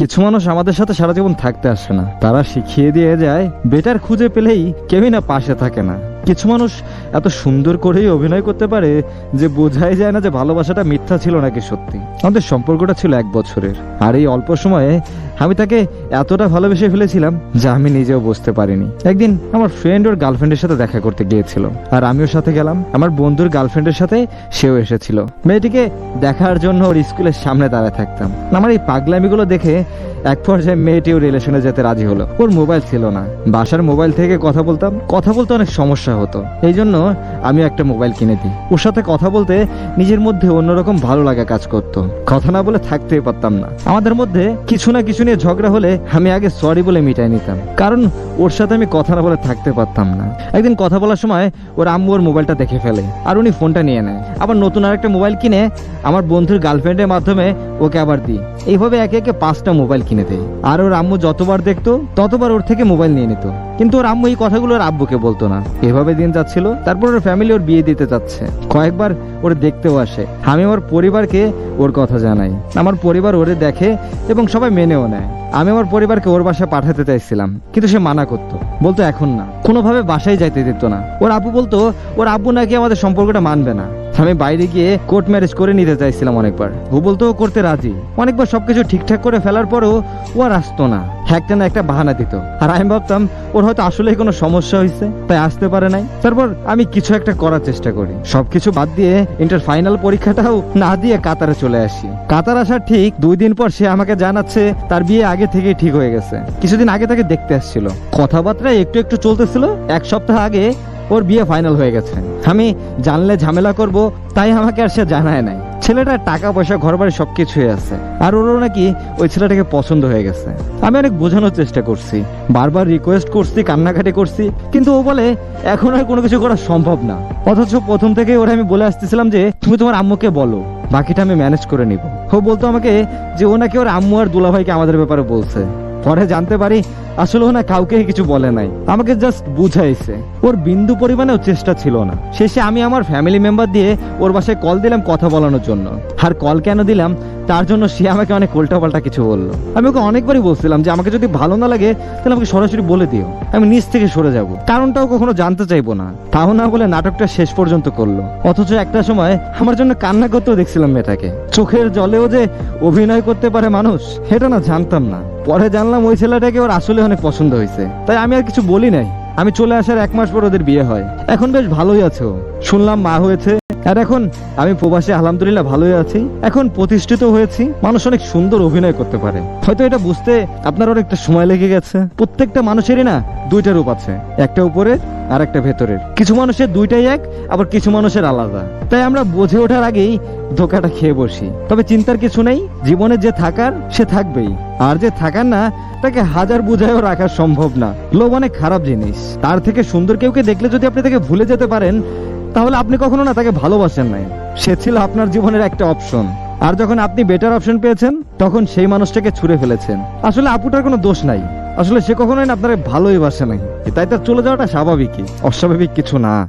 কিছু মানুষ আমাদের সাথে সারা জীবন থাকতে আসে না। তারা শিখিয়ে দিয়ে যায়, বেটার খুঁজে পেলেই কেউই না পাশে থাকে না। কিছু মানুষ এত সুন্দর করেই অভিনয় করতে পারে যে বোঝাই যায় না যে ভালোবাসাটা মিথ্যা ছিল নাকি সত্যি। আমাদের সম্পর্কটা ছিল এক বছরের। আর এই অল্প সময়ে আমি তাকে এতটা ভালোবেসে ফেলেছিলাম যা আমি নিজেও বুঝতে পারিনি। একদিন আমার ফ্রেন্ড ওর গার্লফ্রেন্ডের সাথে দেখা করতে গিয়েছিল, আর আমিও সাথে গেলাম। আমার বন্ধুর গার্লফ্রেন্ডের সাথে সেও এসেছিল। মেয়েটিকে দেখার জন্য ওর স্কুলের সামনে দাঁড়ায় থাকতাম। আমার এই পাগলামিগুলো দেখে এক পর্যায়ে মেয়েটিও রিলেশনে যেতে রাজি হলো। ওর মোবাইল ছিল না। বাসার মোবাইল থেকে কথা বলতাম। কথা বলতে অনেক সমস্যা হতো। এই জন্য আমি একটা মোবাইল কিনে দিই। ওর সাথে কথা বলতে নিজের মধ্যে অন্যরকম ভালো লাগা কাজ করতো। কথা না বলে থাকতেই পারতাম না। আমাদের মধ্যে কিছু না কিছু নিয়ে ঝগড়া হলে আমি আগে সরি বলে মিটাই নিতাম। কারণ ওর সাথে আমি কথা না বলে থাকতে পারতাম না। একদিন কথা বলার সময় ওর আম্মু ওর মোবাইলটা দেখে ফেলে আর উনি ফোনটা নিয়ে নেয়। আবার নতুন আরেকটা মোবাইল কিনে আমার বন্ধুর গার্লফ্রেন্ডের মাধ্যমে ওকে আবার দিই। এইভাবে একে একে পাঁচটা মোবাইল কিনে দেয়। আর ওর আম্মু যতবার দেখতো, ততবার ওর থেকে মোবাইল নিয়ে নিত। কিন্তু ওর আম্মু এই কথাগুলো ওর আব্বুকে বলতো না। এভাবে দিন যাচ্ছিল, তারপর ওর ফ্যামিলি ওর বিয়ে দিতে চাচ্ছে কয়েকবার ওর দেখতেও আসে। আমি আমার পরিবারকে ওর কথা জানাই। আমার পরিবার ওরে দেখে এবং সবাই মেনেও নেয়। আমি আমার পরিবারকে ওর বাসায় পাঠাতে চাইছিলাম, কিন্তু সে মানা করতো। বলতো, এখন না। কোনোভাবে বাসায় যাইতে দিত না। ওর আব্বু বলতো, ওর আব্বু নাকি আমাদের সম্পর্কটা মানবে না। আমি বাইরে গিয়ে কোর্ট ম্যারেজ করে নিতে চাইছিলাম অনেকবার। ও বলতো করতে রাজি। অনেকবার সবকিছু ঠিকঠাক করে ফেলার পরেও ও আর আসতো না। একটা না একটা বাহানা দিত। আর আমি ভাবতাম, ওর হয়তো আসলেই কোনো সমস্যা হয়েছে তাই আসতে পারে নাই। তারপর আমি কিছু একটা করার চেষ্টা করি। সবকিছু বাদ দিয়ে ইন্টার ফাইনাল পরীক্ষাটাও না দিয়ে কাতারে চলে আসি। কাতার আসার ঠিক দুই দিন পর সে আমাকে জানাচ্ছে, তার বিয়ে আগে থেকেই ঠিক হয়ে গেছে। কিছুদিন আগে তাকে দেখতে আসছিল। কথাবার্তা একটু একটু চলতেছিল। এক সপ্তাহ আগে ওর বিয়ে ফাইনাল হয়ে গেছে। আমি জানলে ঝামেলা করব, তাই আমাকে আর সে জানায় নাই। ছেলেটার টাকা পয়সা ঘর বাড়ি সবকিছুই আছে। আর ওরও নাকি ওই ছেলেটাকে পছন্দ হয়ে গেছে। আমি অনেক বোঝানোর চেষ্টা করছি। বারবার রিকোয়েস্ট করছি, কান্নাকাটি করছি। কিন্তু ও বলে, এখন আর কোনো কিছু করা সম্ভব না। অথচ প্রথম থেকেই ওরা আমি বলে আসতেছিলাম যে, তুমি তোমার আম্মুকে বলো। বাকিটা আমি ম্যানেজ করে নিব। ও বলতো আমাকে যে, ও নাকি ওর আম্মু আর দুলাভাইকে আমাদের ব্যাপারে বলছে। পরে জানতে পারি আসলে না কাউকে কিছু বলে নাই। আমাকে জাস্ট বুঝাইছে। ওর বিন্দু পরিমাণেও চেষ্টা ছিল না। শেষে আমি আমার ফ্যামিলি মেম্বার দিয়ে ওর বাসায় কল দিলাম কথা বলানোর জন্য। আর কল কেন দিলাম, তার জন্য সে আমাকে অনেক উল্টাপাল্টা কিছু বলল। আমি ওকে অনেকবারই বলছিলাম যে, আমাকে যদি ভালো না লাগে, তাহলে আমাকে সরাসরি বলে দিও। আমি নিচ থেকে সরে যাব। কারণটাও কখনো জানতে চাইব না। তাও না বলে নাটকটা শেষ পর্যন্ত করল। অথচ একটা সময় আমার জন্য কান্না করতেও দেখছিলাম মেয়েটাকে। চোখের জলেও যে অভিনয় করতে পারে মানুষ, সেটা না জানতাম না। পরে জানলাম ওই ছেলেটাকে ওর আসলে অনেক পছন্দ হয়েছে। তাই আমি আর কিছু বলি নাই। আমি চলে আসার এক মাস পর ওদের বিয়ে হয়। এখন বেশ ভালোই আছো। শুনলাম মা হয়েছে। আর এখন আমি প্রবাসে, আলহামদুলিল্লাহ ভালোই আছি। এখন প্রতিষ্ঠিত হয়েছি, মানুষ অনেক সুন্দর অভিনয় করতে পারে। হয়তো এটা বুঝতে আপনার অনেকটা সময় লেগে গেছে। প্রত্যেকটা মানুষেরই না দুইটা রূপ আছে, একটা উপরে আর একটা ভেতরের। কিছু মানুষের দুইটাই এক, আবার কিছু মানুষের আলাদা। তাই আমরা বুঝে ওঠার আগেই ধোকাটা খেয়ে বসি। তবে চিন্তার কিছু নেই, জীবনে যে থাকার, সে থাকবেই। আর যে থাকার না, তাকে হাজার বুঝায়ও রাখা সম্ভব না। লোভ অনেক খারাপ জিনিস। তার থেকে সুন্দর কেউকে দেখলে যদি আপনি তাকে ভুলে যেতে পারেন তাহলে আপনি কখনো না তাকে ভালোবাসেন নাই। সে ছিল আপনার জীবনের একটা অপশন। আর যখন আপনি বেটার অপশন পেয়েছেন, তখন সেই মানুষটাকে ছুঁড়ে ফেলেছেন। আসলে আপুটার কোনো দোষ নাই। আসলে সে কখনোই আপনার ভালোই বাসে নাই। তাই তার চলে যাওয়াটা স্বাভাবিকই। অস্বাভাবিক কিছু না।